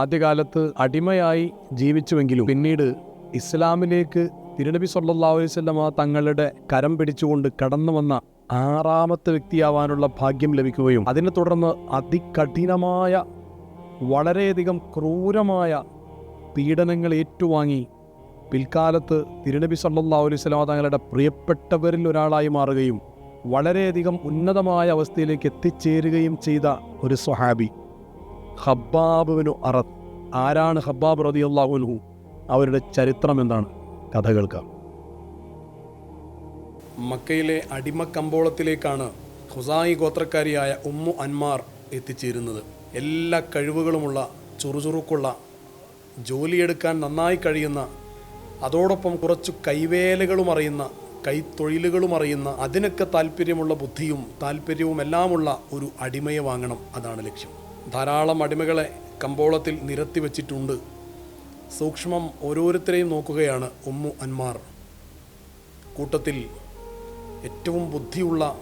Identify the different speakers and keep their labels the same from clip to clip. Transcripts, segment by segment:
Speaker 1: ആദ്യകാലത്ത് അടിമയായി ജീവിച്ചുവെങ്കിലും പിന്നീട് ഇസ്ലാമിലേക്ക് തിരുനബി സല്ലാ അലൈഹി വസല്ലമ തങ്ങളുടെ കരം പിടിച്ചുകൊണ്ട് കടന്നു വന്ന ആറാമത്തെ വ്യക്തിയാവാനുള്ള ഭാഗ്യം ലഭിക്കുകയും അതിനെ തുടർന്ന് അതികഠിനമായ വളരെയധികം ക്രൂരമായ പീഡനങ്ങൾ ഏറ്റുവാങ്ങി. പിൽക്കാലത്ത് തിരുനബി സല്ലാ അലൈഹി വസല്ലമ തങ്ങളുടെ പ്രിയപ്പെട്ടവരിൽ ഒരാളായി മാറുകയും വളരെയധികം ഉന്നതമായ അവസ്ഥയിലേക്ക് എത്തിച്ചേരുകയും ചെയ്ത ഒരു സ്വഹാബി. ഹബ്ബാബുവിനു അറത്ത് ആരാണ് ഹബ്ബാബ് റളിയല്ലാഹു അവരുടെ ചരിത്രം എന്താണ്? കഥ കേൾക്കാം മക്കയിലെ അടിമക്കമ്പോളത്തിലേക്കാണ് ഹുസായി ഗോത്രക്കാരിയായ ഉമ്മു അൻമാർ എത്തിച്ചേരുന്നത്. എല്ലാ കഴിവുകളുമുള്ള ചുറുചുറുക്കുള്ള ജോലിയെടുക്കാൻ നന്നായി കഴിയുന്ന അതോടൊപ്പം കുറച്ചു കൈവേലകളും അറിയുന്ന കൈത്തൊഴിലുകളും അറിയുന്ന അതിനൊക്കെ താല്പര്യമുള്ള ബുദ്ധിയും താല്പര്യവും എല്ലാമുള്ള ഒരു അടിമയെ വാങ്ങണം. അതാണ് ലക്ഷ്യം. ധാരാളം അടിമകളെ കമ്പോളത്തിൽ നിരത്തി വച്ചിട്ടുണ്ട്. സൂക്ഷ്മം ഓരോരുത്തരെയും നോക്കുകയാണ് ഉമ്മു അന്മാർ കൂട്ടത്തിൽ ഏറ്റവും ബുദ്ധിയുള്ള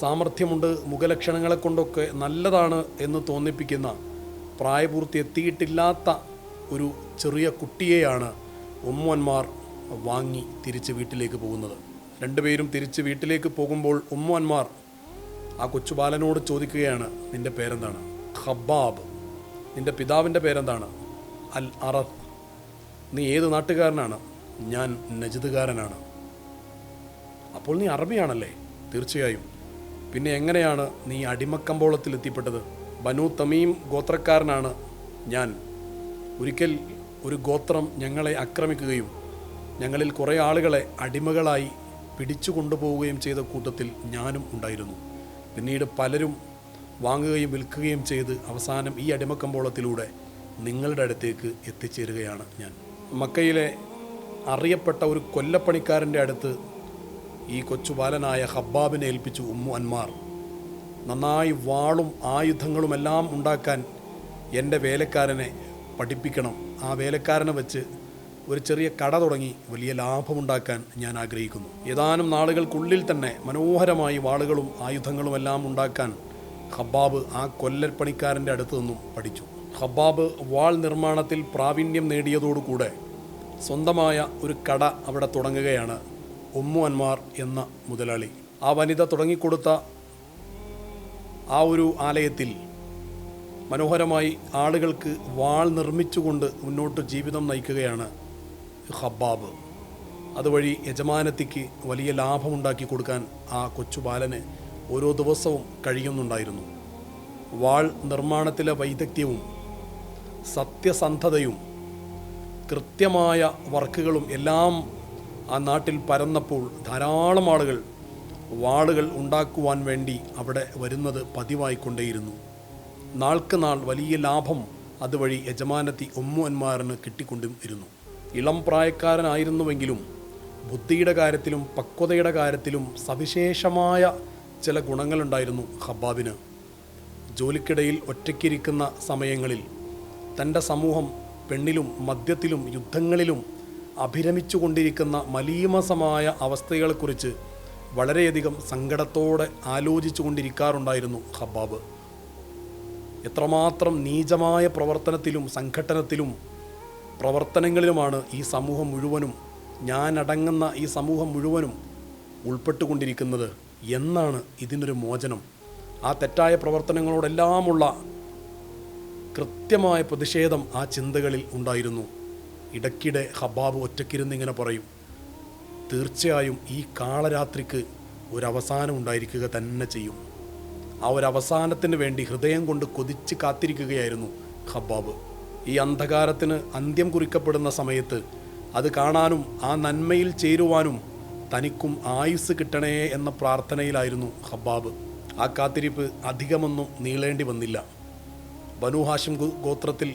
Speaker 1: സാമർഥ്യമുണ്ട് മുഖലക്ഷണങ്ങളെ കൊണ്ടൊക്കെ നല്ലതാണ് എന്ന് തോന്നിപ്പിക്കുന്ന പ്രായപൂർത്തി എത്തിയിട്ടില്ലാത്ത ഒരു ചെറിയ കുട്ടിയെയാണ് ഉമ്മുവന്മാർ വാങ്ങി തിരിച്ച് വീട്ടിലേക്ക് പോകുന്നത്. രണ്ടുപേരും തിരിച്ച് വീട്ടിലേക്ക് പോകുമ്പോൾ ഉമ്മുവന്മാർ ആ കൊച്ചുബാലനോട് ചോദിക്കുകയാണ് നിന്റെ പേരെന്താണ്? ഹബ്ബാബ് നിന്റെ പിതാവിന്റെ പേരെന്താണ്? അൽ അറഫ്. നീ ഏത് നാട്ടുകാരനാണ്? ഞാൻ നജിദുകാരനാണ്. അപ്പോൾ നീ അറബിയാണല്ലേ? തീർച്ചയായും. പിന്നെ എങ്ങനെയാണ് നീ അടിമക്കമ്പോളത്തിൽ എത്തിപ്പെട്ടത് ബനു തമീം ഗോത്രക്കാരനാണ് ഞാൻ. ഒരിക്കൽ ഒരു ഗോത്രം ഞങ്ങളെ ആക്രമിക്കുകയും ഞങ്ങളിൽ കുറേ ആളുകളെ അടിമകളായി പിടിച്ചു കൊണ്ടുപോവുകയും ചെയ്ത കൂട്ടത്തിൽ ഞാനും ഉണ്ടായിരുന്നു. പിന്നീട് പലരും വാങ്ങുകയും വിൽക്കുകയും ചെയ്ത് അവസാനം ഈ അടിമക്കമ്പോളത്തിലൂടെ നിങ്ങളുടെ അടുത്തേക്ക് എത്തിച്ചേരുകയാണ് ഞാൻ. മക്കയിലെ അറിയപ്പെട്ട ഒരു കൊല്ലപ്പണിക്കാരന്റെ അടുത്ത് ഈ കൊച്ചുബാലനായ ഹബ്ബാബിനെ ഏൽപ്പിച്ചു ഉമ്മു അന്മാർ നന്നായി വാളും ആയുധങ്ങളുമെല്ലാം ഉണ്ടാക്കാൻ എന്റെ വേലക്കാരനെ പഠിപ്പിക്കണം. ആ വേലക്കാരനെ വെച്ച് ഒരു ചെറിയ കട തുടങ്ങി വലിയ ലാഭമുണ്ടാക്കാൻ ഞാൻ ആഗ്രഹിക്കുന്നു. ഏതാനും നാളുകൾക്കുള്ളിൽ തന്നെ മനോഹരമായി വാളുകളും ആയുധങ്ങളുമെല്ലാം ഉണ്ടാക്കാൻ ഹബ്ബാബ് ആ കൊല്ലൽപ്പണിക്കാരന്റെ അടുത്ത് നിന്നും പഠിച്ചു. ഹബ്ബാബ് വാൾ നിർമ്മാണത്തിൽ പ്രാവീണ്യം നേടിയതോടുകൂടെ സ്വന്തമായ ഒരു കട അവിടെ തുടങ്ങുകയാണ് ഉമ്മു അന്മാർ എന്ന മുതലാളി. ആ വനിത തുടങ്ങിക്കൊടുത്ത ആ ഒരു ആലയത്തിൽ മനോഹരമായി ആളുകൾക്ക് വാൾ നിർമ്മിച്ചുകൊണ്ട് മുന്നോട്ട് ജീവിതം നയിക്കുകയാണ് ഹബ്ബാബ് അതുവഴി യജമാനത്തിക്ക് വലിയ ലാഭമുണ്ടാക്കി കൊടുക്കാൻ ആ കൊച്ചു ബാലന് ഓരോ ദിവസവും കഴിയുന്നുണ്ടായിരുന്നു. വാൾ നിർമ്മാണത്തിലെ വൈദഗ്ധ്യവും സത്യസന്ധതയും കൃത്യമായ വർക്കുകളും എല്ലാം ആ നാട്ടിൽ പരന്നപ്പോൾ ധാരാളം ആളുകൾ വാളുകൾ ഉണ്ടാക്കുവാൻ വേണ്ടി അവിടെ വരുന്നത് പതിവായിക്കൊണ്ടേയിരുന്നു. നാൾക്ക് നാൾ വലിയ ലാഭം അതുവഴി യജമാനത്തി ഒമ്മുവന്മാരന് കിട്ടിക്കൊണ്ടും ഇരുന്നു ഇളം പ്രായക്കാരനായിരുന്നുവെങ്കിലും ബുദ്ധിയുടെ കാര്യത്തിലും പക്വതയുടെ കാര്യത്തിലും സവിശേഷമായ ചില ഗുണങ്ങളുണ്ടായിരുന്നു ഹബ്ബാബിന് ജോലിക്കിടയിൽ ഒറ്റയ്ക്കിരിക്കുന്ന സമയങ്ങളിൽ തന്റെ സമൂഹം പെണ്ണിലും മദ്യത്തിലും യുദ്ധങ്ങളിലും അഭിരമിച്ചു കൊണ്ടിരിക്കുന്ന മലീമസമായ അവസ്ഥകളെക്കുറിച്ച് വളരെയധികം സങ്കടത്തോടെ ആലോചിച്ചു കൊണ്ടിരിക്കാറുണ്ടായിരുന്നു ഹബ്ബാബ് എത്രമാത്രം നീചമായ പ്രവർത്തനത്തിലും സംഘട്ടനത്തിലും പ്രവർത്തനങ്ങളിലുമാണ് ഈ സമൂഹം മുഴുവനും ഞാനടങ്ങുന്ന ഈ സമൂഹം മുഴുവനും ഉൾപ്പെട്ടുകൊണ്ടിരിക്കുന്നത്. എന്നാണ് ഇതിനൊരു മോചനം. ആ തെറ്റായ പ്രവർത്തനങ്ങളോടെല്ലാമുള്ള കൃത്യമായ പ്രതിഷേധം ആ ചിന്തകളിൽ ഉണ്ടായിരുന്നു. ഇടയ്ക്കിടെ ഹബാബ് ഒറ്റക്കിരുന്ന് ഇങ്ങനെ പറയും തീർച്ചയായും ഈ കാളരാത്രിക്ക് ഒരവസാനം ഉണ്ടായിരിക്കുക തന്നെ ചെയ്യും. ആ ഒരു അവസാനത്തിന് വേണ്ടി ഹൃദയം കൊണ്ട് കൊതിച്ച് കാത്തിരിക്കുകയായിരുന്നു ഹബാബ്. ഈ അന്ധകാരത്തിന് അന്ത്യം കുറിക്കപ്പെടുന്ന സമയത്ത് അത് കാണാനും ആ നന്മയിൽ ചേരുവാനും തനിക്കും ആയുസ് കിട്ടണേ എന്ന പ്രാർത്ഥനയിലായിരുന്നു ഹബ്ബാബ്. ആ കാത്തിരിപ്പ് അധികമൊന്നും നീളേണ്ടി വന്നില്ല. ബനു ഹാഷിം ഗോത്രത്തിൽ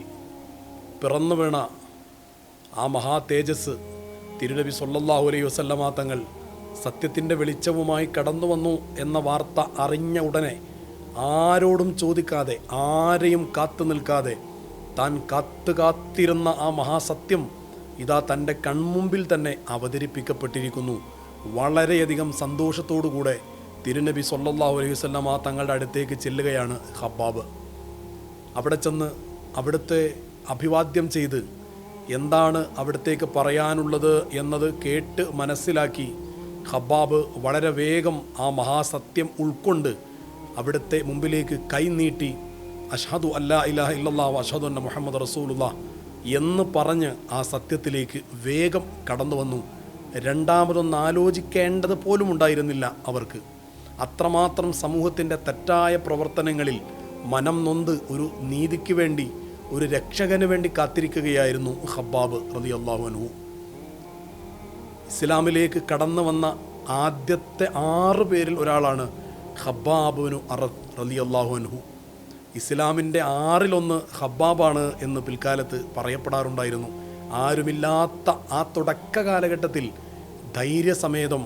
Speaker 1: പിറന്നു വീണ ആ മഹാ തേജസ് തിരുനബി സൊല്ലാഹു അലൈഹി വസല്ലമാ തങ്ങൾ സത്യത്തിന്റെ വെളിച്ചവുമായി കടന്നു വന്നു എന്ന വാർത്ത അറിഞ്ഞ ഉടനെ ആരോടും ചോദിക്കാതെ ആരെയും കാത്തു നിൽക്കാതെ താൻ കാത്തു കാത്തിരുന്ന ആ മഹാസത്യം ഇതാ തന്റെ കൺമുമ്പിൽ തന്നെ അവതരിപ്പിക്കപ്പെട്ടിരിക്കുന്നു. വളരെയധികം സന്തോഷത്തോടുകൂടെ തിരുനബി സൊല്ലാ അലൈഹി വസല്ലമ തങ്ങളുടെ അടുത്തേക്ക് ചെല്ലുകയാണ് ഹബ്ബാബ് അവിടെ ചെന്ന് അവിടുത്തെ അഭിവാദ്യം ചെയ്ത് എന്താണ് അവിടത്തേക്ക് പറയാനുള്ളത് എന്നത് കേട്ട് മനസ്സിലാക്കി ഹബ്ബാബ് വളരെ വേഗം ആ മഹാസത്യം ഉൾക്കൊണ്ട് അവിടുത്തെ മുമ്പിലേക്ക് കൈനീട്ടി അഷാദു അല്ലാ ഇലാഹ ഇല്ലാ അഷാദു അന്ന മുഹമ്മദ് റസൂലുള്ള എന്ന് പറഞ്ഞ് ആ സത്യത്തിലേക്ക് വേഗം കടന്നു വന്നു രണ്ടാമതൊന്ന് ആലോചിക്കേണ്ടത് പോലും ഉണ്ടായിരുന്നില്ല അവർക്ക്. അത്രമാത്രം സമൂഹത്തിന്റെ തെറ്റായ പ്രവർത്തനങ്ങളിൽ മനം നൊന്ത് ഒരു നീതിക്ക് വേണ്ടി ഒരു രക്ഷകന് വേണ്ടി കാത്തിരിക്കുകയായിരുന്നു ഹബ്ബാബ് റതി അള്ളാഹുനു ഇസ്ലാമിലേക്ക് കടന്നു വന്ന ആദ്യത്തെ ആറ് പേരിൽ ഒരാളാണ് ഹബ്ബാബുനു അറ റലി അള്ളാഹുഅൻഹു ഇസ്ലാമിന്റെ ആറിലൊന്ന് ഹബ്ബാബാണ് എന്ന് പിൽക്കാലത്ത് പറയപ്പെടാറുണ്ടായിരുന്നു. ആരുമില്ലാത്ത ആ തുടക്ക കാലഘട്ടത്തിൽ ധൈര്യസമേതം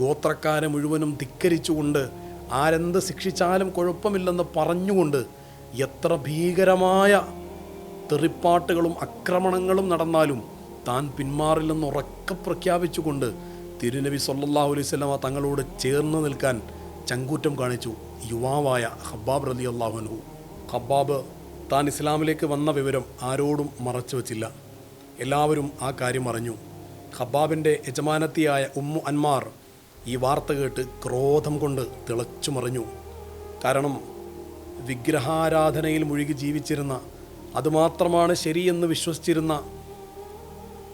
Speaker 1: ഗോത്രക്കാരെ മുഴുവനും ധിക്കരിച്ചുകൊണ്ട് ആരെന്ത് ശിക്ഷിച്ചാലും കുഴപ്പമില്ലെന്ന് പറഞ്ഞുകൊണ്ട് എത്ര ഭീകരമായ തെറിപ്പാട്ടുകളും ആക്രമണങ്ങളും നടന്നാലും താൻ പിന്മാറില്ലെന്ന് ഉറക്കെ പ്രഖ്യാപിച്ചുകൊണ്ട് തിരുനബി സല്ലല്ലാഹു അലൈഹി സ്വലമ തങ്ങളോട് ചേർന്ന് നിൽക്കാൻ ചങ്കൂറ്റം കാണിച്ചു. യുവാവായ ഹബ്ബാബ് റലി അള്ളാഹുനു ഹബ്ബാബ് താൻ ഇസ്ലാമിലേക്ക് വന്ന വിവരം ആരോടും മറച്ചു വച്ചില്ല. എല്ലാവരും ആ കാര്യം അറിഞ്ഞു. ഖബാബിന്റെ യജമാനത്തിയായ ഉമ്മു അന്മാർ ഈ വാർത്ത കേട്ട് ക്രോധം കൊണ്ട് തിളച്ചു മറിഞ്ഞു. കാരണം വിഗ്രഹാരാധനയിൽ മുഴുകി ജീവിച്ചിരുന്ന അതുമാത്രമാണ് ശരിയെന്ന് വിശ്വസിച്ചിരുന്ന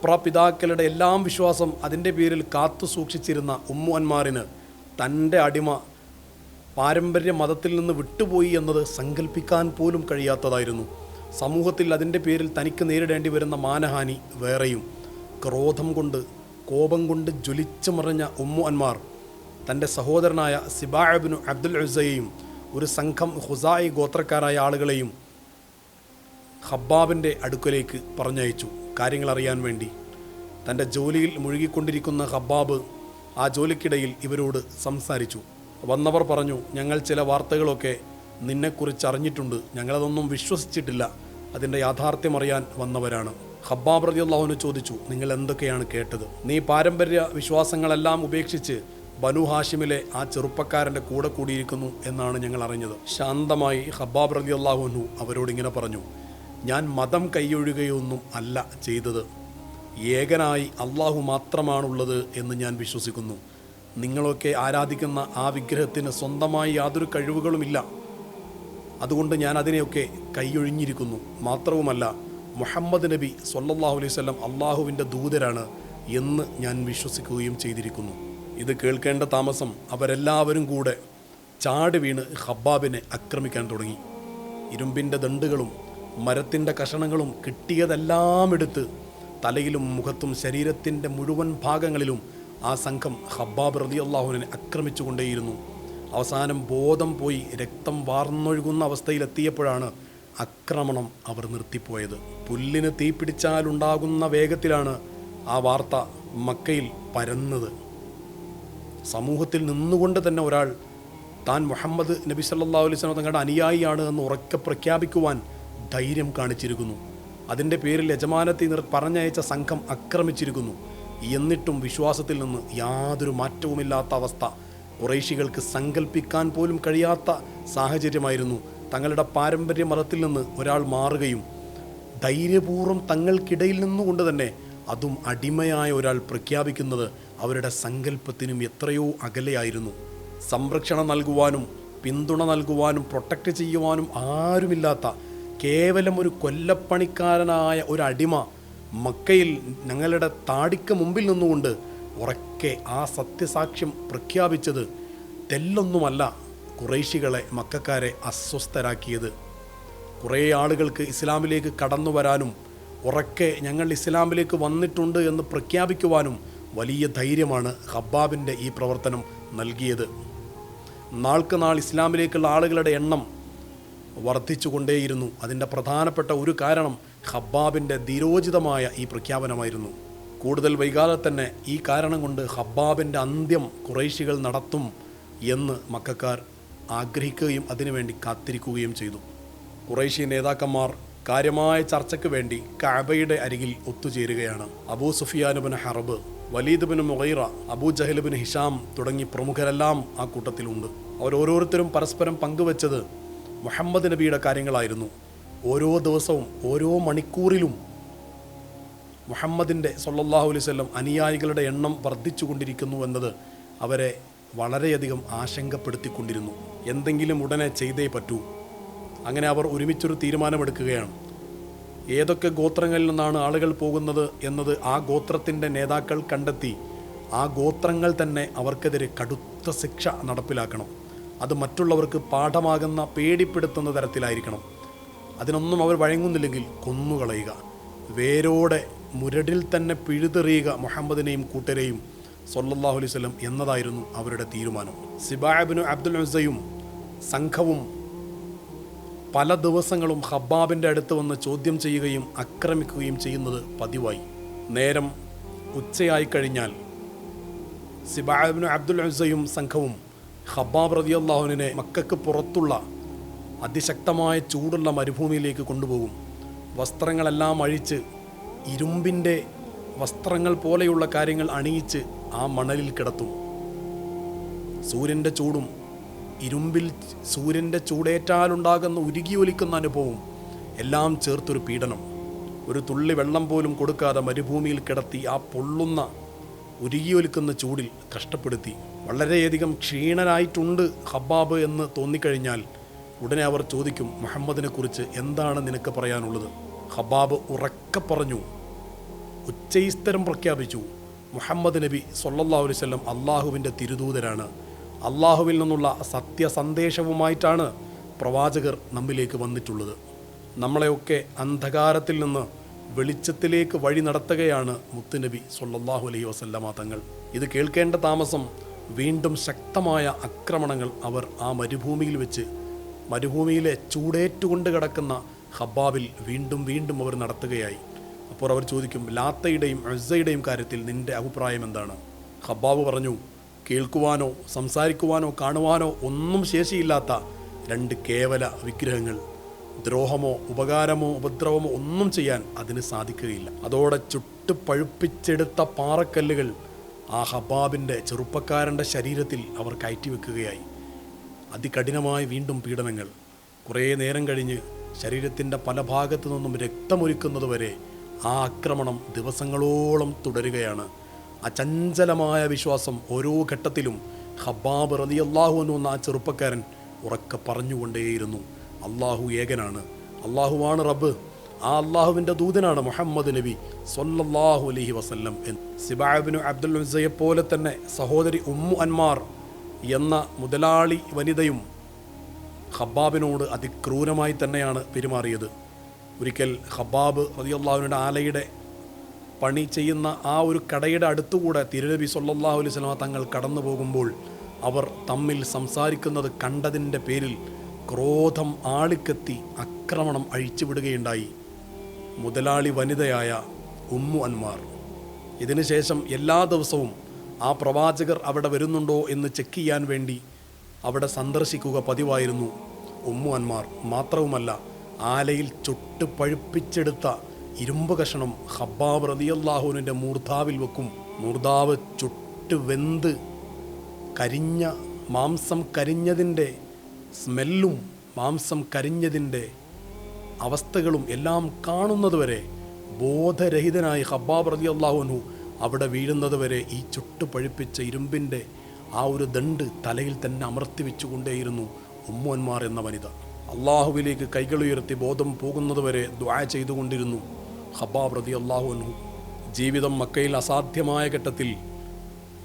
Speaker 1: പ്രപിതാക്കളുടെ എല്ലാം വിശ്വാസം അതിന്റെ പേരിൽ കാത്തു സൂക്ഷിച്ചിരുന്ന ഉമ്മു അന്മാറിന് തന്റെ അടിമ പാരമ്പര്യ മതത്തിൽ നിന്ന് വിട്ടുപോയി എന്നത് സങ്കല്പിക്കാൻ പോലും കഴിയാത്തതായിരുന്നു. സമൂഹത്തിൽ അതിന്റെ പേരിൽ തനിക്ക് നേരിടേണ്ടി വരുന്ന മാനഹാനി വേറെയും. ക്രോധം കൊണ്ട് കോപം കൊണ്ട് ജ്വലിച്ചു മറിഞ്ഞ ഉമ്മു അന്മാർ തന്റെ സഹോദരനായ സിബാഅബിനു അബ്ദുൽ ഉസയെയും ഒരു സംഘം ഹുസായി ഗോത്രക്കാരായ ആളുകളെയും ഹബ്ബാബിന്റെ അടുക്കലേക്ക് പറഞ്ഞയച്ചു. കാര്യങ്ങൾ അറിയാൻ വേണ്ടി. തന്റെ ജോലിയിൽ മുഴുകിക്കൊണ്ടിരിക്കുന്ന ഹബ്ബാബ് ആ ജോലിക്കിടയിൽ ഇവരോട് സംസാരിച്ചു. വന്നവർ പറഞ്ഞു ഞങ്ങൾ ചില വാർത്തകളൊക്കെ നിന്നെക്കുറിച്ച് അറിഞ്ഞിട്ടുണ്ട്. ഞങ്ങളതൊന്നും വിശ്വസിച്ചിട്ടില്ല. അതിന്റെ യാഥാർത്ഥ്യം അറിയാൻ വന്നവരാണ്. ഹബ്ബാബ് റളിയല്ലാഹുവിന് ചോദിച്ചു നിങ്ങൾ എന്തൊക്കെയാണ് കേട്ടത്? നീ പാരമ്പര്യ വിശ്വാസങ്ങളെല്ലാം ഉപേക്ഷിച്ച് ബനു ഹാഷിമിലെ ആ ചെറുപ്പക്കാരന്റെ കൂടെ കൂടിയിരിക്കുന്നു എന്നാണ് ഞങ്ങൾ അറിഞ്ഞത്. ശാന്തമായി ഹബ്ബാബ് റതി അവരോട് ഇങ്ങനെ പറഞ്ഞു ഞാൻ മതം കൈയൊഴുകയൊന്നും അല്ല ചെയ്തത്. ഏകനായി അള്ളാഹു മാത്രമാണുള്ളത് എന്ന് ഞാൻ വിശ്വസിക്കുന്നു. നിങ്ങളൊക്കെ ആരാധിക്കുന്ന ആ വിഗ്രഹത്തിന് സ്വന്തമായി യാതൊരു കഴിവുകളുമില്ല. അതുകൊണ്ട് ഞാൻ അതിനെയൊക്കെ കൈയൊഴിഞ്ഞിരിക്കുന്നു. മാത്രവുമല്ല മുഹമ്മദ് നബി സൊല്ലാഹു അലൈഹി വസല്ലം അള്ളാഹുവിന്റെ ദൂതരാണ് എന്ന് ഞാൻ വിശ്വസിക്കുകയും ചെയ്തിരിക്കുന്നു. ഇത് കേൾക്കേണ്ട താമസം അവരെല്ലാവരും കൂടെ ചാടി വീണ് ഹബ്ബാബിനെ ആക്രമിക്കാൻ തുടങ്ങി. ഇരുമ്പിന്റെ ദണ്ടുകളും മരത്തിന്റെ കഷണങ്ങളും കിട്ടിയതെല്ലാം എടുത്ത് തലയിലും മുഖത്തും ശരീരത്തിന്റെ മുഴുവൻ ഭാഗങ്ങളിലും ആ സംഘം ഹബ്ബാബ് റതി അള്ളാഹുവിനെ ആക്രമിച്ചുകൊണ്ടേയിരുന്നു. അവസാനം ബോധം പോയി രക്തം വാർന്നൊഴുകുന്ന അവസ്ഥയിലെത്തിയപ്പോഴാണ് ആക്രമണം അവർ നിർത്തിപ്പോയത്. പുല്ലിന് തീപിടിച്ചാലുണ്ടാകുന്ന വേഗത്തിലാണ് ആ വാർത്ത മക്കയിൽ പരന്നത്. സമൂഹത്തിൽ നിന്നുകൊണ്ട് തന്നെ ഒരാൾ താൻ മുഹമ്മദ് നബി സല്ലാ വസല്ലം തങ്ങളുടെ അനുയായിയാണ് എന്ന് ഉറക്കെ പ്രഖ്യാപിക്കുവാൻ ധൈര്യം കാണിച്ചിരിക്കുന്നു. അതിന്റെ പേരിൽ യജമാനത്തെ നിർ പറഞ്ഞയച്ച സംഘം ആക്രമിച്ചിരിക്കുന്നു. എന്നിട്ടും വിശ്വാസത്തിൽ നിന്ന് യാതൊരു മാറ്റവുമില്ലാത്ത അവസ്ഥ കുറേശികൾക്ക് സങ്കല്പിക്കാൻ പോലും കഴിയാത്ത സാഹചര്യമായിരുന്നു. തങ്ങളുടെ പാരമ്പര്യ മതത്തിൽ നിന്ന് ഒരാൾ മാറുകയും ധൈര്യപൂർവം തങ്ങൾക്കിടയിൽ നിന്നുകൊണ്ട് തന്നെ അതും അടിമയായ ഒരാൾ പ്രഖ്യാപിക്കുന്നത് അവരുടെ സങ്കല്പത്തിനും എത്രയോ അകലെയായിരുന്നു. സംരക്ഷണം നൽകുവാനും പിന്തുണ നൽകുവാനും പ്രൊട്ടക്റ്റ് ചെയ്യുവാനും ആരുമില്ലാത്ത കേവലം ഒരു കൊല്ലപ്പണിക്കാരനായ ഒരു അടിമ മക്കയിൽ ഞങ്ങളുടെ താടിക്ക് മുമ്പിൽ നിന്നുകൊണ്ട് ഉറക്കെ ആ സത്യസാക്ഷ്യം പ്രഖ്യാപിച്ചത് തെല്ലൊന്നുമല്ല കുറേശികളെ മക്കാരെ അസ്വസ്ഥരാക്കിയത്. കുറേ ആളുകൾക്ക് ഇസ്ലാമിലേക്ക് കടന്നു വരാനും ഉറക്കെ ഞങ്ങൾ ഇസ്ലാമിലേക്ക് വന്നിട്ടുണ്ട് എന്ന് പ്രഖ്യാപിക്കുവാനും വലിയ ധൈര്യമാണ് ഹബ്ബാബിന്റെ ഈ പ്രവർത്തനം നൽകിയത്. നാൾക്ക് നാൾ ഇസ്ലാമിലേക്കുള്ള ആളുകളുടെ എണ്ണം വർദ്ധിച്ചുകൊണ്ടേയിരുന്നു. അതിന്റെ പ്രധാനപ്പെട്ട ഒരു കാരണം ഹബ്ബാബിന്റെ ധീരോചിതമായ ഈ പ്രഖ്യാപനമായിരുന്നു. കൂടുതൽ വൈകാതെ തന്നെ ഈ കാരണം കൊണ്ട് ഹബ്ബാബിന്റെ അന്ത്യം കുറേശികൾ നടത്തും എന്ന് മക്കാർ ആഗ്രഹിക്കുകയും അതിനുവേണ്ടി കാത്തിരിക്കുകയും ചെയ്തു. കുറേശി നേതാക്കന്മാർ കാര്യമായ ചർച്ചയ്ക്ക് വേണ്ടി കാബയുടെ അരികിൽ ഒത്തുചേരുകയാണ്. Abu സുഫിയാനുബിൻ Harb Walid bin Mughira Abu Jahl bin Hisham തുടങ്ങി പ്രമുഖരെല്ലാം ആ കൂട്ടത്തിലുണ്ട്. അവരോരോരുത്തരും പരസ്പരം പങ്കുവച്ചത് മുഹമ്മദ് നബിയുടെ കാര്യങ്ങളായിരുന്നു. ഓരോ ദിവസവും ഓരോ മണിക്കൂറിലും മുഹമ്മദിന്റെ സൊല്ലാഹു അലൈഹി വസല്ലം അനുയായികളുടെ എണ്ണം വർദ്ധിച്ചു കൊണ്ടിരിക്കുന്നു എന്നത് അവരെ വളരെയധികം ആശങ്കപ്പെടുത്തിക്കൊണ്ടിരുന്നു. എന്തെങ്കിലും ഉടനെ ചെയ്തേ പറ്റൂ. അങ്ങനെ അവർ ഒരുമിച്ചൊരു തീരുമാനമെടുക്കുകയാണ്. ഏതൊക്കെ ഗോത്രങ്ങളിൽ നിന്നാണ് ആളുകൾ പോകുന്നത് എന്നത് ആ ഗോത്രത്തിന്റെ നേതാക്കൾ കണ്ടെത്തി ആ ഗോത്രങ്ങൾ തന്നെ അവർക്കെതിരെ കടുത്ത ശിക്ഷ നടപ്പിലാക്കണം. അത് മറ്റുള്ളവർക്ക് പാഠമാകുന്ന പേടിപ്പെടുത്തുന്ന തരത്തിലായിരിക്കണം. അതിനൊന്നും അവർ വഴങ്ങുന്നില്ലെങ്കിൽ കൊന്നുകളയുക. വേരോടെ മുരടിൽ തന്നെ പിഴുതെറിയുക മുഹമ്മദിനെയും കൂട്ടരെയും സൊല്ലാഹു അലൈഹി വസല്ലം എന്നതായിരുന്നു അവരുടെ തീരുമാനം. സിബാബിനു അബ്ദുൽ ഉസയും സംഘവും പല ദിവസങ്ങളും ഹബ്ബാബിന്റെ അടുത്ത് വന്ന് ചോദ്യം ചെയ്യുകയും ആക്രമിക്കുകയും ചെയ്യുന്നത് പതിവായി. നേരം ഉച്ചയായി കഴിഞ്ഞാൽ സിബാബിനു അബ്ദുൽ ഉസയും സംഘവും ഹബ്ബാബ് റതിയല്ലാഹുവിനെ മക്കൾക്ക് പുറത്തുള്ള അതിശക്തമായ ചൂടുള്ള മരുഭൂമിയിലേക്ക് കൊണ്ടുപോകും. വസ്ത്രങ്ങളെല്ലാം അഴിച്ച് ഇരുമ്പിന്റെ വസ്ത്രങ്ങൾ പോലെയുള്ള കാര്യങ്ങൾ അണിയിച്ച് ആ മണലിൽ കിടത്തും. സൂര്യന്റെ ചൂടും ഇരുമ്പിൽ സൂര്യന്റെ ചൂടേറ്റാലുണ്ടാകുന്ന ഉരുകിയൊലിക്കുന്ന അനുഭവം എല്ലാം ചേർത്തൊരു പീഡനം. ഒരു തുള്ളി വെള്ളം പോലും കൊടുക്കാതെ മരുഭൂമിയിൽ കിടത്തി ആ പൊള്ളുന്ന ഉരുകിയൊലിക്കുന്ന ചൂടിൽ കഷ്ടപ്പെടുത്തി. വളരെയധികം ക്ഷീണനായിട്ടുണ്ട് ഹബ്ബാബ് എന്ന് തോന്നിക്കഴിഞ്ഞാൽ ഉടനെ അവർ ചോദിക്കും മുഹമ്മദിനെ കുറിച്ച് എന്താണ് നിനക്ക് പറയാനുള്ളത്? ഹബ്ബാബ് ഉറക്കെ പറഞ്ഞു. ഉച്ചൈസ്തരം പ്രഖ്യാപിച്ചു. മുഹമ്മദ് നബി സൊല്ലാ അലൈഹി വസല്ലം അള്ളാഹുവിന്റെ തിരുദൂതരാണ്. അള്ളാഹുവിൽ നിന്നുള്ള സത്യസന്ദേശവുമായിട്ടാണ് പ്രവാചകർ നമ്മിലേക്ക് വന്നിട്ടുള്ളത്. നമ്മളെയൊക്കെ അന്ധകാരത്തിൽ നിന്ന് വെളിച്ചത്തിലേക്ക് വഴി നടത്തുകയാണ് മുത്തുനബി സൊല്ലാഹു അലൈഹി വസല്ലമ തങ്ങൾ. ഇത് കേൾക്കേണ്ട താമസം വീണ്ടും ശക്തമായ ആക്രമണങ്ങൾ അവർ ആ മരുഭൂമിയിൽ വെച്ച് മരുഭൂമിയിലെ ചൂടേറ്റുകൊണ്ട് കിടക്കുന്ന ഹബ്ബാബിൽ വീണ്ടും വീണ്ടും അവർ നടത്തുകയായി. അപ്പോൾ അവർ ചോദിക്കും ലാത്തയുടെയും അസയുടെയും കാര്യത്തിൽ നിന്റെ അഭിപ്രായം എന്താണ്? ഹബ്ബാബ് പറഞ്ഞു കേൾക്കുവാനോ സംസാരിക്കുവാനോ കാണുവാനോ ഒന്നും ശേഷിയില്ലാത്ത രണ്ട് കേവല വിഗ്രഹങ്ങൾ. ദ്രോഹമോ ഉപകാരമോ ഉപദ്രവമോ ഒന്നും ചെയ്യാൻ അതിന് സാധിക്കുകയില്ല. അതോടെ ചുട്ട് പഴുപ്പിച്ചെടുത്ത പാറക്കല്ലുകൾ ആ ഹബാബിന്റെ ചെറുപ്പക്കാരന്റെ ശരീരത്തിൽ അവർ കയറ്റി വെക്കുകയായി അതികഠിനമായി വീണ്ടും പീഡനങ്ങൾ. കുറേ നേരം കഴിഞ്ഞ് ശരീരത്തിന്റെ പല ഭാഗത്തു നിന്നും രക്തമൊരുക്കുന്നതുവരെ ആ ആക്രമണം ദിവസങ്ങളോളം തുടരുകയാണ്. ആ ചഞ്ചലമായ വിശ്വാസം ഓരോ ഘട്ടത്തിലും ഹബ്ബാബ് റതി അള്ളാഹു എന്ന ആ ചെറുപ്പക്കാരൻ ഉറക്കെ പറഞ്ഞുകൊണ്ടേയിരുന്നു. അള്ളാഹു ഏകനാണ്. അള്ളാഹുവാണ് റബ്ബ്. ആ അള്ളാഹുവിന്റെ ദൂതനാണ് മുഹമ്മദ് നബി സൊല്ലാഹു അലഹി വസല്ലം എന്ന്. സിബാബിനു അബ്ദുൽ പോലെ തന്നെ സഹോദരി ഉമ്മു അൻമാർ എന്ന മുതലാളി വനിതയും ഹബ്ബാബിനോട് അതിക്രൂരമായി തന്നെയാണ് പെരുമാറിയത്. ഒരിക്കൽ ഹബ്ബാബ് റതിയുള്ളാഹുവിന്റെ ആലയുടെ പണി ചെയ്യുന്ന ആ ഒരു കടയുടെ അടുത്തുകൂടെ തിരുനബി സൊല്ലാഹു അലൈഹി വസല്ലമ തങ്ങൾ കടന്നു പോകുമ്പോൾ അവർ തമ്മിൽ സംസാരിക്കുന്നത് കണ്ടതിന്റെ പേരിൽ ക്രോധം ആളിക്കെത്തി ആക്രമണം അഴിച്ചുവിടുകയുണ്ടായി. മുതലാളി വനിതയായ ഉമ്മു അൻമാർ. ഇതിനുശേഷം എല്ലാ ദിവസവും ആ പ്രവാചകർ അവിടെ വരുന്നുണ്ടോ എന്ന് ചെക്ക് ചെയ്യാൻ വേണ്ടി അവിടെ സന്ദർശിക്കുക പതിവായിരുന്നു. ഉമ്മുവന്മാർ മാത്രവുമല്ല ആലയിൽ ചുട്ട് പഴുപ്പിച്ചെടുത്ത ഇരുമ്പ് കഷണം ഹബ്ബാബ് റതിയല്ലാഹുവിന്റെ മൂർധാവിൽ വെക്കും. മൂർധാവ് ചുട്ട് വെന്ത് കരിഞ്ഞ മാംസം കരിഞ്ഞതിന്റെ സ്മെല്ലും മാംസം കരിഞ്ഞതിന്റെ അവസ്ഥകളും എല്ലാം കാണുന്നതുവരെ ബോധരഹിതനായി ഹബ്ബാബ് റതി അള്ളാഹുനു അവിടെ വീഴുന്നതുവരെ ഈ ചുട്ട് പഴുപ്പിച്ച ഇരുമ്പിന്റെ ആ ഒരു ദണ്ട് തലയിൽ തന്നെ അമർത്തി വെച്ചുകൊണ്ടേയിരുന്നു ഉമ്മോന്മാർ എന്ന വനിത. അള്ളാഹുവിലേക്ക് കൈകളുയർത്തി ബോധം പോകുന്നതുവരെ ദ്വാ ചെയ്തുകൊണ്ടിരുന്നു. ഹബാ റതി അൻഹു ജീവിതം മക്കയിൽ അസാധ്യമായ ഘട്ടത്തിൽ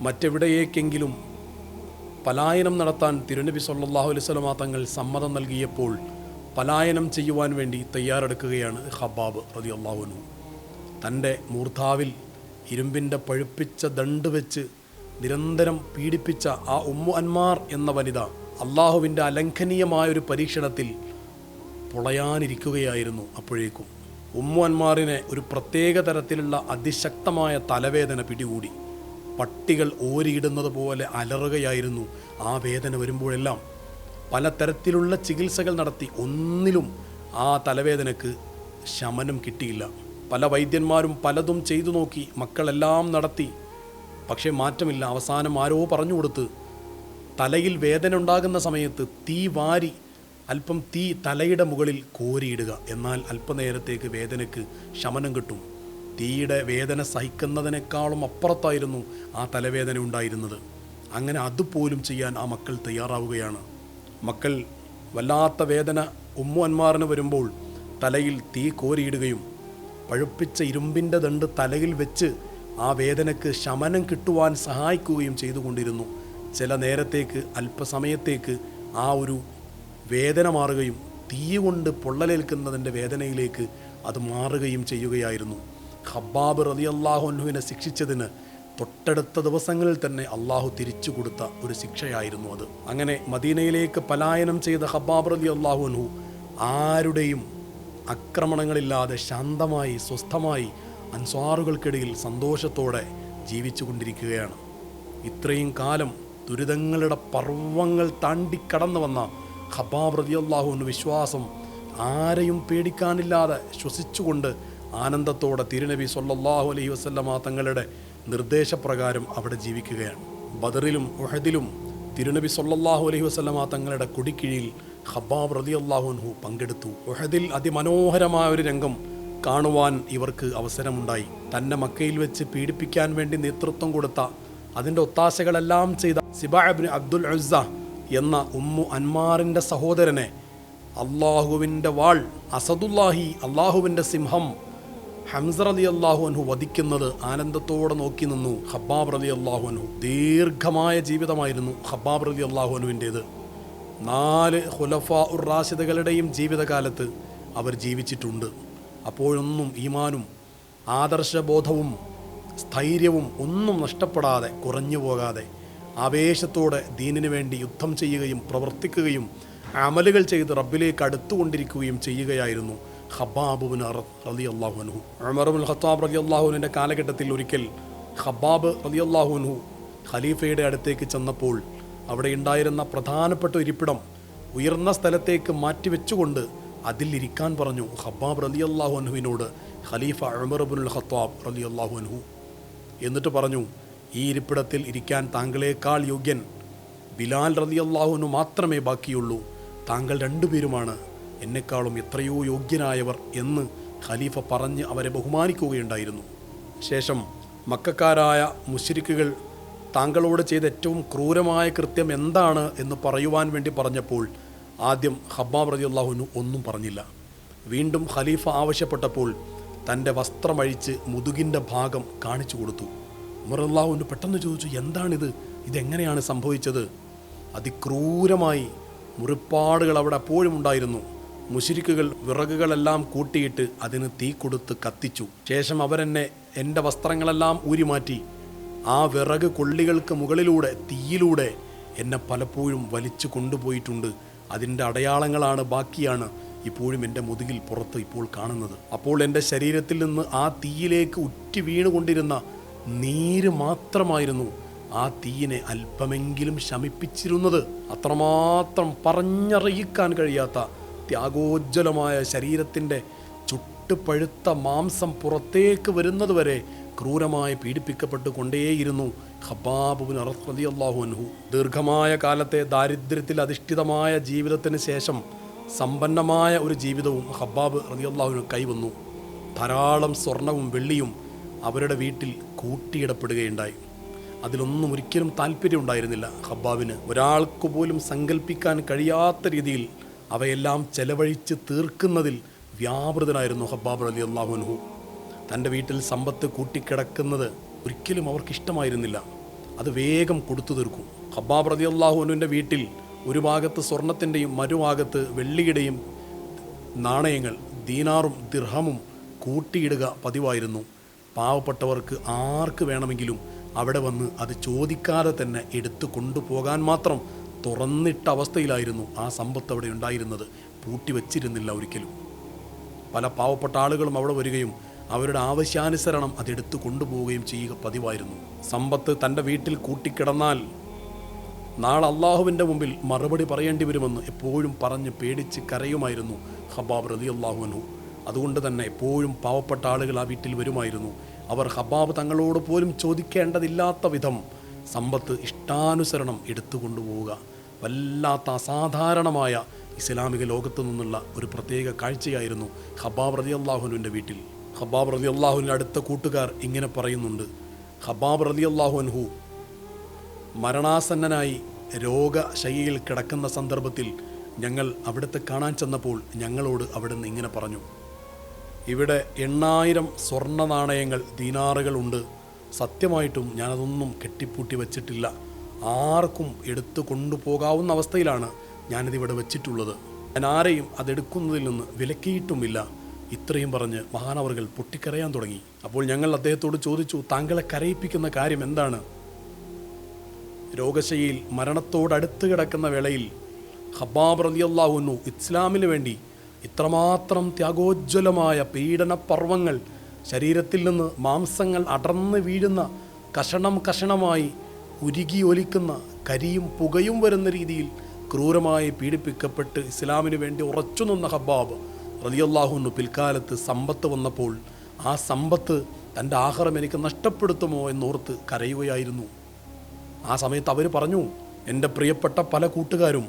Speaker 1: മറ്റെവിടെയേക്കെങ്കിലും പലായനം നടത്താൻ തിരുനബി സല്ലാഹു അലൈഹി വസല്ലമ തങ്ങൾ സമ്മതം നൽകിയപ്പോൾ പലായനം ചെയ്യുവാൻ വേണ്ടി തയ്യാറെടുക്കുകയാണ് ഹബാബ് റതി അള്ളാഹുനു തന്റെ മൂർധാവിൽ ഇരുമ്പിന്റെ പഴുപ്പിച്ച ദണ്ട് വെച്ച് നിരന്തരം പീഡിപ്പിച്ച ആ ഉമ്മു അന്മാർ എന്ന വനിത അള്ളാഹുവിന്റെ അലംഘനീയമായ ഒരു പരീക്ഷണത്തിൽ പൊളയാനിരിക്കുകയായിരുന്നു അപ്പോഴേക്കും. ഉമ്മു അന്മാറിനെ ഒരു പ്രത്യേക തരത്തിലുള്ള അതിശക്തമായ തലവേദന പിടികൂടി. പട്ടികൾ ഓരിയിടുന്നത് പോലെ അലറുകയായിരുന്നു ആ വേദന വരുമ്പോഴെല്ലാം. പലതരത്തിലുള്ള ചികിത്സകൾ നടത്തി ഒന്നിലും ആ തലവേദനക്ക് ശമനം കിട്ടിയില്ല. പല വൈദ്യന്മാരും പലതും ചെയ്തു നോക്കി മക്കളെല്ലാം നടത്തി പക്ഷേ മാറ്റമില്ല. അവസാനം ആരോ പറഞ്ഞു കൊടുത്ത് തലയിൽ വേദന ഉണ്ടാകുന്ന സമയത്ത് തീ വാരി അല്പം തീ തലയുടെ മുകളിൽ കോരിയിടുക. എന്നാൽ അല്പനേരത്തേക്ക് വേദനയ്ക്ക് ശമനം കിട്ടും. തീയുടെ വേദന സഹിക്കുന്നതിനേക്കാളും അപ്പുറത്തായിരുന്നു ആ തലവേദന ഉണ്ടായിരുന്നത്. അങ്ങനെ അതുപോലും ചെയ്യാൻ ആ മക്കൾ തയ്യാറാവുകയാണ്. മക്കൾ വല്ലാത്ത വേദന ഉമ്മുവന്മാറിന് വരുമ്പോൾ തലയിൽ തീ കോരിയിടുകയും പഴുപ്പിച്ച ഇരുമ്പിന്റെ ദണ്ട് തലയിൽ വെച്ച് ആ വേദനയ്ക്ക് ശമനം കിട്ടുവാൻ സഹായിക്കുകയും ചെയ്തുകൊണ്ടിരുന്നു. ചില നേരത്തേക്ക് അല്പസമയത്തേക്ക് ആ ഒരു വേദന മാറുകയും തീ കൊണ്ട് പൊള്ളലേൽക്കുന്നതിന്റെ വേദനയിലേക്ക് അത് മാറുകയും ചെയ്യുകയായിരുന്നു. ഖബ്ബാബ് റതി അള്ളാഹുനുവിനെ ശിക്ഷിച്ചതിന് തൊട്ടടുത്ത ദിവസങ്ങളിൽ തന്നെ അള്ളാഹു തിരിച്ചു കൊടുത്ത ഒരു ശിക്ഷയായിരുന്നു അത്. അങ്ങനെ മദീനയിലേക്ക് പലായനം ചെയ്ത ഹബ്ബാബ് റതി അള്ളാഹുനു ആരുടെയും ആക്രമണങ്ങളില്ലാതെ ശാന്തമായി സ്വസ്ഥമായി അൻസ്വാറുകൾക്കിടയിൽ സന്തോഷത്തോടെ ജീവിച്ചു കൊണ്ടിരിക്കുകയാണ് ഇത്രയും കാലം ദുരിതങ്ങളുടെ പർവങ്ങൾ താണ്ടി കടന്നു വന്ന ഖബാബ് റതിയല്ലാഹുവിന്റെ വിശ്വാസം ആരെയും പേടിക്കാനില്ലാതെ ശ്വസിച്ചുകൊണ്ട് ആനന്ദത്തോടെ തിരുനബി സൊല്ലാഹു അലൈഹി വസല്ലമ തങ്ങളുടെ നിർദ്ദേശപ്രകാരം അവിടെ ജീവിക്കുകയാണ്. ബദറിലും ഉഹദിലും തിരുനബി സൊല്ലാഹു അലൈഹി വസല്ലമ തങ്ങളുടെ കൊടിക്കീഴിൽ ഖബാബ് റതിയല്ലാഹുൻഹു പങ്കെടുത്തു. ഉഹദിൽ അതിമനോഹരമായ ഒരു രംഗം കാണുവാൻ ഇവർക്ക് അവസരമുണ്ടായി. തന്നെ മക്കയിൽ വെച്ച് പീഡിപ്പിക്കാൻ വേണ്ടി നേതൃത്വം കൊടുത്ത അതിന്റെ ഒത്താശകളെല്ലാം ചെയ്ത സിബാബിൻ അബ്ദുൽ അസ എന്ന ഉമ്മു അൻമാറിന്റെ സഹോദരനെ അള്ളാഹുവിന്റെ വാൾ അസദുല്ലാഹി അള്ളാഹുവിന്റെ സിംഹം ഹംസർ അലി അള്ളാഹു അൻഹു വധിക്കുന്നത് ആനന്ദത്തോടെ നോക്കി നിന്നു. ഹബ്ബാബ് റലി അള്ളാഹു അൻഹു ദീർഘമായ ജീവിതമായിരുന്നു ഹബ്ബാബ് റലി അള്ളാഹു അനുവിന്റേത് നാല് ഹുലഫ ഉർ റാഷിദകളുടെയും ജീവിതകാലത്ത് അവർ ജീവിച്ചിട്ടുണ്ട്. അപ്പോഴൊന്നും ഈമാനും ആദർശബോധവും സ്ഥൈര്യവും ഒന്നും നഷ്ടപ്പെടാതെ കുറഞ്ഞു പോകാതെ ആവേശത്തോടെ ദീനിനു വേണ്ടി യുദ്ധം ചെയ്യുകയും പ്രവർത്തിക്കുകയും അമലുകൾ ചെയ്ത് റബ്ബിലേക്ക് അടുത്തുകൊണ്ടിരിക്കുകയും ചെയ്യുകയായിരുന്നു ഖബാബുബിൻ റലി അള്ളാഹുനു അമറുൽ ഹത്താബ് റലി അള്ളാഹുവിന്റെ കാലഘട്ടത്തിൽ ഒരിക്കൽ ഹബ്ബാബ് റലി അള്ളാഹുനു ഖലീഫയുടെ അടുത്തേക്ക് ചെന്നപ്പോൾ അവിടെ ഉണ്ടായിരുന്ന പ്രധാനപ്പെട്ട ഇരിപ്പിടം ഉയർന്ന സ്ഥലത്തേക്ക് മാറ്റിവെച്ചുകൊണ്ട് അതിൽ ഇരിക്കാൻ പറഞ്ഞു ഹബ്ബാബ് റലി അള്ളാഹു അൻഹുവിനോട് ഖലീഫ അമറുബുൽ ഖത്താബ് റലി അള്ളാഹു അൻഹു. എന്നിട്ട് പറഞ്ഞു ഈ ഇരിപ്പിടത്തിൽ ഇരിക്കാൻ താങ്കളേക്കാൾ യോഗ്യൻ ബിലാൽ റലി അള്ളാഹുവിനു മാത്രമേ ബാക്കിയുള്ളൂ. താങ്കൾ രണ്ടുപേരുമാണ് എന്നെക്കാളും എത്രയോ യോഗ്യനായവർ എന്ന് ഖലീഫ പറഞ്ഞ് അവരെ ബഹുമാനിക്കുകയുണ്ടായിരുന്നു. ശേഷം മക്കാരായ മുശ്രിക്കുകൾ താങ്കളോട് ചെയ്ത ഏറ്റവും ക്രൂരമായ കൃത്യം എന്താണ് എന്ന് പറയുവാൻ വേണ്ടി പറഞ്ഞപ്പോൾ ആദ്യം ഹബ്ബാബ് റതി അള്ളാഹുനു ഒന്നും പറഞ്ഞില്ല. വീണ്ടും ഖലീഫ ആവശ്യപ്പെട്ടപ്പോൾ തന്റെ വസ്ത്രമഴിച്ച് മുതുകിന്റെ ഭാഗം കാണിച്ചു കൊടുത്തു. ഉമർ അള്ളാഹുവിന് പെട്ടെന്ന് ചോദിച്ചു എന്താണിത്? ഇതെങ്ങനെയാണ് സംഭവിച്ചത്? അതിക്രൂരമായി മുറിപ്പാടുകൾ അവിടെ അപ്പോഴും ഉണ്ടായിരുന്നു. മുശിരിക്കുകൾ വിറകുകളെല്ലാം കൂട്ടിയിട്ട് അതിന് തീ കൊടുത്ത് കത്തിച്ചു. ശേഷം അവരെന്നെ എന്റെ വസ്ത്രങ്ങളെല്ലാം ഊരിമാറ്റി. ആ വിറക് കൊള്ളികൾക്ക് മുകളിലൂടെ തീയിലൂടെ എന്നെ പലപ്പോഴും വലിച്ചു കൊണ്ടുപോയിട്ടുണ്ട്. അതിന്റെ അടയാളങ്ങളാണ് ബാക്കിയാണ് ഇപ്പോഴും എന്റെ മുതുകിൽ പുറത്ത് ഇപ്പോൾ കാണുന്നത്. അപ്പോൾ എന്റെ ശരീരത്തിൽ നിന്ന് ആ തീയിലേക്ക് ഉറ്റി വീണുകൊണ്ടിരുന്ന നീര് മാത്രമായിരുന്നു ആ തീയിനെ അല്പമെങ്കിലും ശമിപ്പിച്ചിരുന്നത്. അത്രമാത്രം പറഞ്ഞറിയിക്കാൻ കഴിയാത്ത ത്യാഗോജ്വലമായ ശരീരത്തിന്റെ ചുട്ടുപഴുത്ത മാംസം പുറത്തേക്ക് വരുന്നതുവരെ ക്രൂരമായി പീഡിപ്പിക്കപ്പെട്ടു കൊണ്ടേയിരുന്നു ഖബാബുബിൻ അറസ്മതി അള്ളാഹു അൻഹു. ദീർഘമായ കാലത്തെ ദാരിദ്ര്യത്തിൽ അധിഷ്ഠിതമായ ജീവിതത്തിന് ശേഷം സമ്പന്നമായ ഒരു ജീവിതവും ഹബ്ബാബ് റതി അള്ളാഹുവിന് കൈവന്നു. ധാരാളം സ്വർണവും വെള്ളിയും അവരുടെ വീട്ടിൽ കൂട്ടിയിടപ്പെടുകയുണ്ടായി. അതിലൊന്നും ഒരിക്കലും താല്പര്യം ഉണ്ടായിരുന്നില്ല ഹബ്ബാബിന് ഒരാൾക്ക് പോലും സങ്കല്പിക്കാൻ കഴിയാത്ത രീതിയിൽ അവയെല്ലാം ചെലവഴിച്ച് തീർക്കുന്നതിൽ വ്യാപൃതനായിരുന്നു ഹബ്ബാബ് അലി അള്ളാഹുൻഹു തന്റെ വീട്ടിൽ സമ്പത്ത് കൂട്ടിക്കിടക്കുന്നത് ഒരിക്കലും അവർക്ക് ഇഷ്ടമായിരുന്നില്ല അത് വേഗം കൊടുത്തു തീർക്കും. ഹബ്ബാബ് അള്ളാഹുനുവിന്റെ വീട്ടിൽ ഒരു ഭാഗത്ത് സ്വർണത്തിന്റെയും മറുഭാഗത്ത് വെള്ളിയുടെയും നാണയങ്ങൾ ദീനാറും ദിർഹമും കൂട്ടിയിടുക പതിവായിരുന്നു. പാവപ്പെട്ടവർക്ക് ആർക്ക് വേണമെങ്കിലും അവിടെ വന്ന് അത് ചോദിക്കാതെ തന്നെ എടുത്തു കൊണ്ടുപോകാൻ മാത്രം തുറന്നിട്ട അവസ്ഥയിലായിരുന്നു ആ സമ്പത്ത് അവിടെ ഉണ്ടായിരുന്നത്. പൂട്ടി വച്ചിരുന്നില്ല ഒരിക്കലും. പല പാവപ്പെട്ട ആളുകളും അവിടെ വരികയും അവരുടെ ആവശ്യാനുസരണം അതെടുത്തു കൊണ്ടുപോവുകയും ചെയ്യുക പതിവായിരുന്നു. സമ്പത്ത് തന്റെ വീട്ടിൽ കൂട്ടിക്കിടന്നാൽ നാളെ അള്ളാഹുവിന്റെ മുമ്പിൽ മറുപടി പറയേണ്ടി വരുമെന്ന് എപ്പോഴും പറഞ്ഞ് പേടിച്ച് കരയുമായിരുന്നു ഹബാബ് റതി അള്ളാഹുവിനു അതുകൊണ്ട് തന്നെ എപ്പോഴും പാവപ്പെട്ട ആളുകൾ ആ വീട്ടിൽ വരുമായിരുന്നു. അവർ ഹബാബ് തങ്ങളോട് പോലും ചോദിക്കേണ്ടതില്ലാത്ത വിധം സമ്പത്ത് ഇഷ്ടാനുസരണം എടുത്തു കൊണ്ടുപോവുക. വല്ലാത്ത അസാധാരണമായ ഇസ്ലാമിക ലോകത്തു നിന്നുള്ള ഒരു പ്രത്യേക കാഴ്ചയായിരുന്നു ഹബാബ് റതി അള്ളാഹുനുവിന്റെ വീട്ടിൽ. ഹബാബ് റതി അള്ളാഹുവിന്റെ അടുത്ത കൂട്ടുകാർ ഇങ്ങനെ പറയുന്നുണ്ട്. ഹബാബ് റതി അള്ളാഹുൻഹു മരണാസന്നനായി രോഗശയ്യയിൽ കിടക്കുന്ന സന്ദർഭത്തിൽ ഞങ്ങൾ അവിടുത്തെ കാണാൻ ചെന്നപ്പോൾ ഞങ്ങളോട് അവിടുന്ന് ഇങ്ങനെ പറഞ്ഞു. ഇവിടെ എണ്ണായിരം സ്വർണ നാണയങ്ങൾ ദീനാറുകളുണ്ട് സത്യമായിട്ടും ഞാനതൊന്നും കെട്ടിപ്പൂട്ടി വച്ചിട്ടില്ല. ആർക്കും എടുത്തു കൊണ്ടുപോകാവുന്ന അവസ്ഥയിലാണ് ഞാനിതിവിടെ വെച്ചിട്ടുള്ളത്. ഞാൻ ആരെയും അതെടുക്കുന്നതിൽ നിന്ന് വിലക്കിയിട്ടുമില്ല. ഇത്രയും പറഞ്ഞ് മഹാനവർകൾ പൊട്ടിക്കരയാൻ തുടങ്ങി. അപ്പോൾ ഞങ്ങൾ അദ്ദേഹത്തോട് ചോദിച്ചു താങ്കളെ കരയിപ്പിക്കുന്ന കാര്യം എന്താണ്? രോഗശയിൽ മരണത്തോടടുത്ത് കിടക്കുന്ന വേളയിൽ ഹബാബ് റളിയല്ലാഹുന്നു ഇസ്ലാമിന് വേണ്ടി ഇത്രമാത്രം ത്യാഗോജ്വലമായ പീഡന പർവങ്ങൾ ശരീരത്തിൽ നിന്ന് മാംസങ്ങൾ അടർന്ന് വീഴുന്ന കഷണം കഷണമായി ഉരുകി ഒലിക്കുന്ന കരിയും പുകയും വരുന്ന രീതിയിൽ ക്രൂരമായി പീഡിപ്പിക്കപ്പെട്ട് ഇസ്ലാമിന് വേണ്ടി ഉറച്ചു നിന്ന ഹബ്ബാബ് റളിയല്ലാഹുന്നു പിൽക്കാലത്ത് സമ്പത്ത് വന്നപ്പോൾ ആ സമ്പത്ത് തന്റെ ആഹാരം എനിക്ക് നഷ്ടപ്പെടുത്തുമോ എന്നോർത്ത് കരയുകയായിരുന്നു. ആ സമയത്ത് അവർ പറഞ്ഞു എന്റെ പ്രിയപ്പെട്ട പല കൂട്ടുകാരും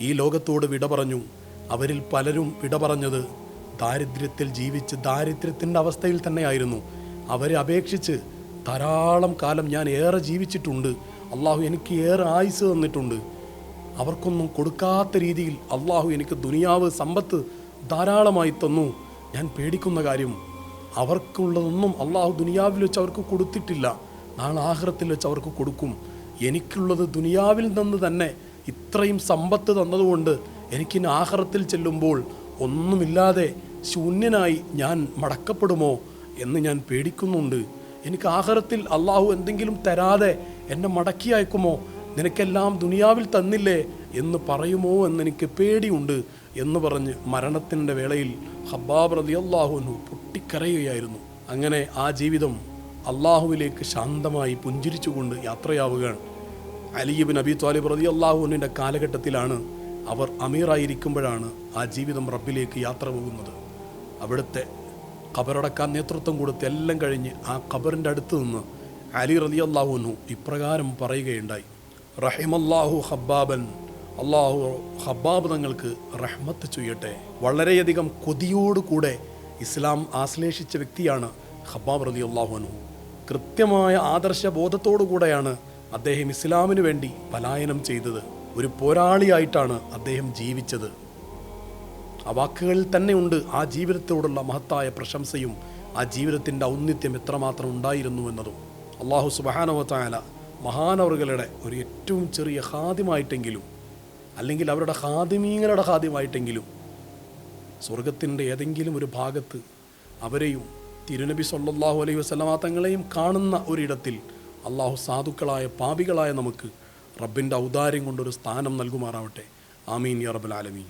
Speaker 1: ഈ ലോകത്തോട് വിട പറഞ്ഞു. അവരിൽ പലരും വിട പറഞ്ഞത് ദാരിദ്ര്യത്തിൽ ജീവിച്ച് ദാരിദ്ര്യത്തിന്റെ അവസ്ഥയിൽ തന്നെയായിരുന്നു. അവരെ അപേക്ഷിച്ച് ധാരാളം കാലം ഞാൻ ഏറെ ജീവിച്ചിട്ടുണ്ട്. അള്ളാഹു എനിക്ക് ഏറെ ആയുസ് തന്നിട്ടുണ്ട്. അവർക്കൊന്നും കൊടുക്കാത്ത രീതിയിൽ അള്ളാഹു എനിക്ക് ദുനിയാവ് സമ്പത്ത് ധാരാളമായി തന്നു. ഞാൻ പേടിക്കുന്ന കാര്യം അവർക്കുള്ളതൊന്നും അള്ളാഹു ദുനിയാവിൽ വെച്ച് അവർക്ക് കൊടുത്തിട്ടില്ല. നാളെ ആഹ്റത്തിൽ വെച്ച് അവർക്ക് കൊടുക്കും. എനിക്കുള്ളത് ദുനിയാവിൽ നിന്ന് തന്നെ ഇത്രയും സമ്പത്ത് തന്നതുകൊണ്ട് എനിക്ക് ആഹ്റത്തിൽ ചെല്ലുമ്പോൾ ഒന്നുമില്ലാതെ ശൂന്യനായി ഞാൻ മടക്കപ്പെടുമോ എന്ന് ഞാൻ പേടിക്കുന്നുണ്ട്. എനിക്ക് ആഹാരത്തിൽ അള്ളാഹു എന്തെങ്കിലും തരാതെ എന്നെ മടക്കി അയക്കുമോ? നിനക്കെല്ലാം ദുനിയാവിൽ തന്നില്ലേ? എന്ന് പറയുമോ എന്നെനിക്ക് പേടിയുണ്ട് എന്ന് പറഞ്ഞ് മരണത്തിന്റെ വേളയിൽ ഹബ്ബാബ് റതി അള്ളാഹുനു പൊട്ടിക്കരയുകയായിരുന്നു. അങ്ങനെ ആ ജീവിതം അള്ളാഹുവിലേക്ക് ശാന്തമായി പുഞ്ചിരിച്ചുകൊണ്ട് യാത്രയാവുകയാണ്. അലിയബിൻ അബി ത്വാലിബ് റതി അള്ളാഹുവിന്റെ കാലഘട്ടത്തിലാണ് അവർ അമീറായിരിക്കുമ്പോഴാണ് ആ ജീവിതം റബ്ബിലേക്ക് യാത്ര പോകുന്നത്. അവിടുത്തെ ഖബറടക്കാൻ നേതൃത്വം കൊടുത്ത് എല്ലാം കഴിഞ്ഞ് ആ ഖബറിന്റെ അടുത്ത് നിന്ന് അലി റതി അള്ളാഹുനു ഇപ്രകാരം പറയുകയുണ്ടായി. റഹിമല്ലാഹു ഹബ്ബാബൻ അള്ളാഹു ഹബ്ബാബ് തങ്ങൾക്ക് റഹ്മത്ത് ചെയ്യട്ടെ. വളരെയധികം കൊതിയോടുകൂടെ ഇസ്ലാം ആശ്ലേഷിച്ച വ്യക്തിയാണ് ഹബ്ബാബ് റതി അള്ളാഹുനു കൃത്യമായ ആദർശ കൂടെയാണ് അദ്ദേഹം ഇസ്ലാമിനു വേണ്ടി പലായനം ചെയ്തത്. ഒരു പോരാളിയായിട്ടാണ് അദ്ദേഹം ജീവിച്ചത്. ആ വാക്കുകളിൽ തന്നെയുണ്ട് ആ ജീവിതത്തോടുള്ള മഹത്തായ പ്രശംസയും ആ ജീവിതത്തിന്റെ ഔന്നിത്യം എത്രമാത്രം ഉണ്ടായിരുന്നു എന്നതും. അള്ളാഹു സുബാനവത്തായ മഹാനവറുകളുടെ ഒരു ഏറ്റവും ചെറിയ ഹാദ്യമായിട്ടെങ്കിലും അല്ലെങ്കിൽ അവരുടെ ഹാദിമീങ്ങളുടെ ഹാദ്യമായിട്ടെങ്കിലും സ്വർഗത്തിന്റെ ഏതെങ്കിലും ഒരു ഭാഗത്ത് അവരെയും തിരുനബി സല്ലാഹു അലൈഹി വസല്ലമ തങ്ങളെയും കാണുന്ന ഒരിടത്തിൽ അള്ളാഹു സാധുക്കളായ പാപികളായ നമുക്ക് റബ്ബിന്റെ ഔദാര്യം കൊണ്ടൊരു സ്ഥാനം നൽകുമാറാവട്ടെ. ആമീൻ യ റബ്ബൽ ആലമീൻ.